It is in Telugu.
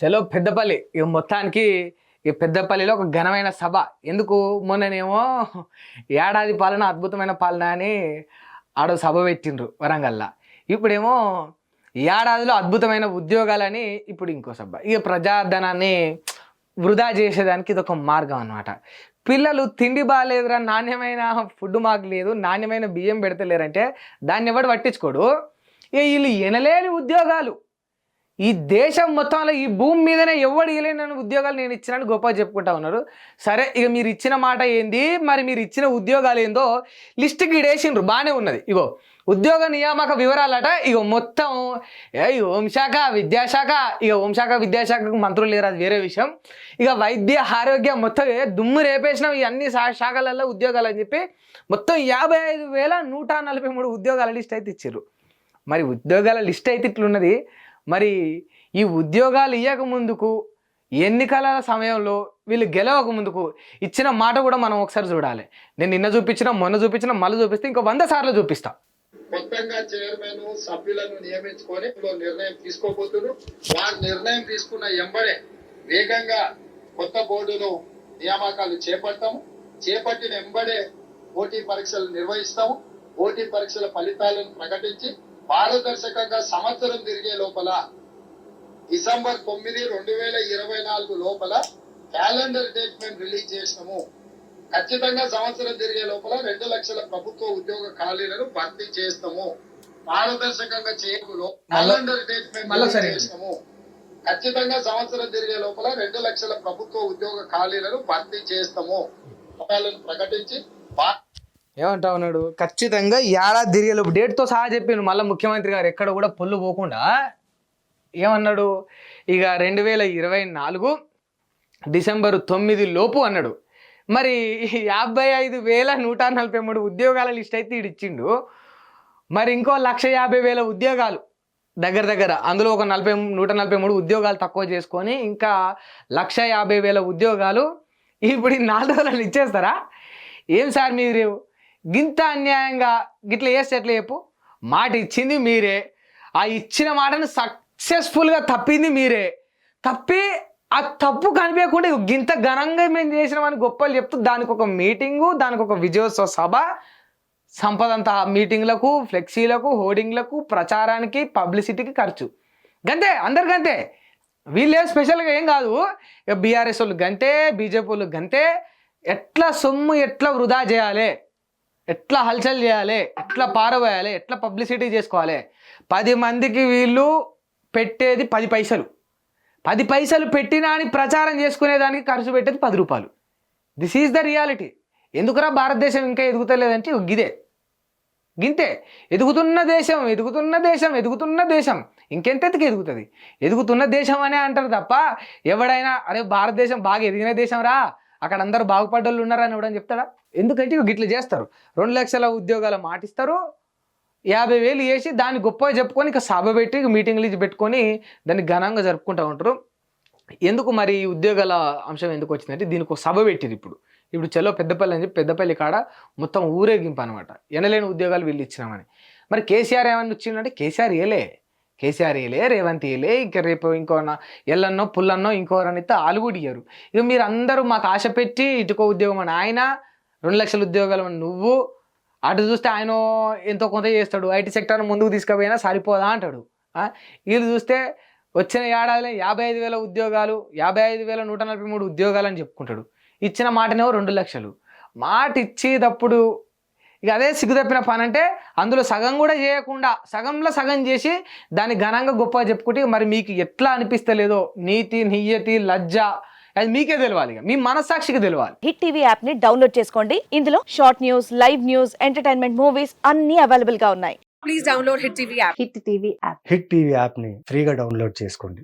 చలో పెద్దపల్లి. ఇక మొత్తానికి ఈ పెద్దపల్లిలో ఒక ఘనమైన సభ. ఎందుకు? మొన్ననేమో ఏడాది పాలన అద్భుతమైన పాలన అని ఆడ సభ పెట్టిండ్రు వరంగల్లా. ఇప్పుడేమో ఏడాదిలో అద్భుతమైన ఉద్యోగాలని ఇప్పుడు ఇంకో సభ. ఇక ప్రజాధనాన్ని వృధా చేసేదానికి ఇది ఒక మార్గం అన్నమాట. పిల్లలు తిండి బాగాలేదురా నాణ్యమైన ఫుడ్ మాకు లేదు నాణ్యమైన బియ్యం పెడతలేరంటే దాన్ని ఎవడు పట్టించుకోడు? ఇక వీళ్ళు ఎనలేని ఉద్యోగాలు. ఈ దేశం మొత్తంలో ఈ భూమి మీదనే ఎవడు ఇవ్వలేని ఉద్యోగాలు నేను ఇచ్చినని గొప్ప చెప్పుకుంటా ఉన్నారు. సరే ఇక మీరు ఇచ్చిన మాట ఏంది? మరి మీరు ఇచ్చిన ఉద్యోగాలు ఏందో లిస్ట్కి గిడేసిండ్రు బాగానే ఉన్నది. ఇగో ఉద్యోగ నియామక వివరాలట ఇగో మొత్తం ఏ ఈ హోంశాఖ విద్యాశాఖ ఇక హోంశాఖ విద్యాశాఖకు మంత్రులు లేరు అది వేరే విషయం. ఇక వైద్య ఆరోగ్యం మొత్తం దుమ్ము రేపేసినాం ఈ అన్ని శాఖలలో ఉద్యోగాలు అని చెప్పి మొత్తం యాభై ఐదు వేల నూట నలభై మూడు ఉద్యోగాల లిస్ట్ అయితే ఇచ్చారు మరి ఉద్యోగాల లిస్ట్ అయితే ఇట్లున్నది మరి ఈ ఉద్యోగాలు ఇవ్వక ముందుకు ఎన్నికల సమయంలో వీళ్ళు గెలవక ముందుకు ఇచ్చిన మాట కూడా మనం ఒకసారి చూడాలి. నేను నిన్న చూపించిన మొన్న చూపించిన మళ్ళీ చూపిస్తే ఇంకో వంద సార్లు చూపిస్తా. కొత్తగా చైర్మన్ సభ్యులను నియమించుకొని నిర్ణయం తీసుకోబోతున్నారు. వారు నిర్ణయం తీసుకున్న ఎంబడే వేగంగా కొత్త బోర్డులో నియామకాలు చేపడతాము. చేపట్టిన ఎంబడే పోటీ పరీక్షలు నిర్వహిస్తాము. పోటీ పరీక్షల ఫలితాలను ప్రకటించి పారదర్శకంగా సంవత్సరం తిరిగే లోపల డిసెంబర్ తొమ్మిది రెండు వేల ఇరవై నాలుగు లోపల క్యాలెండర్ డేట్ మేము రిలీజ్ చేసినాము. ఖచ్చితంగా సంవత్సరం తిరిగే లోపల రెండు లక్షల ప్రభుత్వ ఉద్యోగ ఖాళీలను భర్తీ చేస్తాము. పారదర్శకంగా చేయకులో క్యాలెండర్ డేట్ మేము రిలీజ్. చేసినాము. ఖచ్చితంగా సంవత్సరం తిరిగే లోపల రెండు లక్షల ప్రభుత్వ ఉద్యోగ ఖాళీలను భర్తీ చేస్తాము. ప్రకటించి ఏమంటా ఉన్నాడు ఖచ్చితంగా ఏడాది తిరిగేలోపు డేట్తో సహా చెప్పాను మళ్ళీ ముఖ్యమంత్రి గారు. ఎక్కడ కూడా పొల్లు పోకుండా ఏమన్నాడు? ఇక రెండు వేల ఇరవై నాలుగు డిసెంబరు తొమ్మిది లోపు అన్నాడు. మరి యాభై ఐదు వేల నూట నలభై మూడు ఉద్యోగాల లిస్ట్ అయితే ఈడు ఇచ్చిండు. మరి ఇంకో లక్ష యాభై వేల ఉద్యోగాలు దగ్గర దగ్గర అందులో ఒక నలభై నూట నలభై మూడు ఉద్యోగాలు తక్కువ చేసుకొని ఇంకా లక్ష యాభై వేల ఉద్యోగాలు. ఇప్పుడు ఈ నాలుగు రోజులు ఇచ్చేస్తారా? ఏం సార్ మీరు గింత అన్యాయంగా గిట్ల చేస్తే ఎట్లా చెప్పు? మాట ఇచ్చింది మీరే. ఆ ఇచ్చిన మాటను సక్సెస్ఫుల్గా తప్పింది మీరే. తప్పి ఆ తప్పు కనిపించకుండా గింత ఘనంగా మేము చేసినామని గొప్పలు చెప్తూ దానికి ఒక మీటింగు దానికి ఒక విజయోత్సవ సభ సంపద అంతా మీటింగ్లకు ఫ్లెక్సీలకు హోర్డింగ్లకు ప్రచారానికి పబ్లిసిటీకి ఖర్చు. గంతే అందరు గంతే. వీళ్ళే స్పెషల్గా ఏం కాదు. బీఆర్ఎస్ వాళ్ళు గంతే బీజేపీ వాళ్ళు గంతే. ఎట్లా సొమ్ము ఎట్లా వృధా చేయాలి? ఎట్లా హల్చల్ చేయాలి? ఎట్లా పారవేయాలి ఎట్లా పబ్లిసిటీ చేసుకోవాలి? పది మందికి వీళ్ళు పెట్టేది పది పైసలు. పది పైసలు పెట్టినా అని ప్రచారం చేసుకునేదానికి ఖర్చు పెట్టేది పది రూపాయలు. దిస్ ఈజ్ ద రియాలిటీ ఎందుకురా భారతదేశం ఇంకా ఎదుగుతలేదంటే గిదే. గింతే. ఎదుగుతున్న దేశం ఎదుగుతున్న దేశం ఎదుగుతున్న దేశం. ఇంకెంత ఎత్తుకు ఎదుగుతుంది? ఎదుగుతున్న దేశం అనే అంటారు తప్ప ఎవడైనా అరే భారతదేశం బాగా ఎదిగిన దేశం రా. అక్కడ అందరూ బాగుపడ్డోళ్ళు ఉన్నారని ఎవడని చెప్తాడా? ఎందుకంటే ఇక గిట్ల చేస్తారు. రెండు లక్షల ఉద్యోగాలు మాటిస్తారు. యాభై వేలు వేసి దాన్ని గొప్పగా చెప్పుకొని ఇక సభ పెట్టి మీటింగ్లు ఇచ్చి పెట్టుకొని దాన్ని ఘనంగా జరుపుకుంటూ ఉంటారు. ఎందుకు మరి ఈ ఉద్యోగాల అంశం ఎందుకు వచ్చిందంటే దీనికి ఒక సభ పెట్టింది ఇప్పుడు. ఇప్పుడు చలో పెద్దపల్లి అని చెప్పి పెద్దపల్లి కాడ మొత్తం ఊరేగింపు అనమాట ఎనలేని ఉద్యోగాలు వీళ్ళు ఇచ్చినామని. మరి కేసీఆర్ ఏమన్నా వచ్చిందంటే కేసీఆర్ ఏలే కేసీఆర్ వేయలే రేవంత్ వేయలే ఇంకా రేపు ఇంకో ఎల్లన్నో పుల్లన్నో ఇంకోరని అయితే కూడా ఇయ్యరు ఇక మీరు అందరూ మాకు ఆశ పెట్టి ఇటుకో ఉద్యోగం అని ఆయన రెండు లక్షల ఉద్యోగాలు అని నువ్వు అటు చూస్తే ఆయన ఎంతో కొంత చేస్తాడు. ఐటీ సెక్టర్ను ముందుకు తీసుకుపోయినా సరిపోదా అంటాడు. వీళ్ళు చూస్తే వచ్చిన ఏడాదిలో యాభై ఐదు వేల ఉద్యోగాలు యాభై ఐదు వేల నూట నలభై మూడు ఉద్యోగాలు అని చెప్పుకుంటాడు. ఇచ్చిన మాటనేవో రెండు లక్షలు. మాట ఇచ్చేటప్పుడు ఇక అదే సిగ్గుతప్పిన పని అంటే అందులో సగం కూడా చేయకుండా సగంలో సగం చేసి దాన్ని ఘనంగా గొప్పగా చెప్పుకుంటే మరి మీకు ఎట్లా అనిపిస్తలేదో? నీతి నియ్యతి లజ్జ అది మీకే తెలవాలి ఇక. మీ మనస్సాక్షికి తెలవాలి. హిట్ టీవీ యాప్ని డౌన్లోడ్ చేసుకోండి. ఇందులో short news live news entertainment movies అన్ని అవైలబుల్గా ఉన్నాయి. Please download Hit TV app. Hit TV app hit TV యాప్ని ఫ్రీగా డౌన్లోడ్ చేసుకోండి.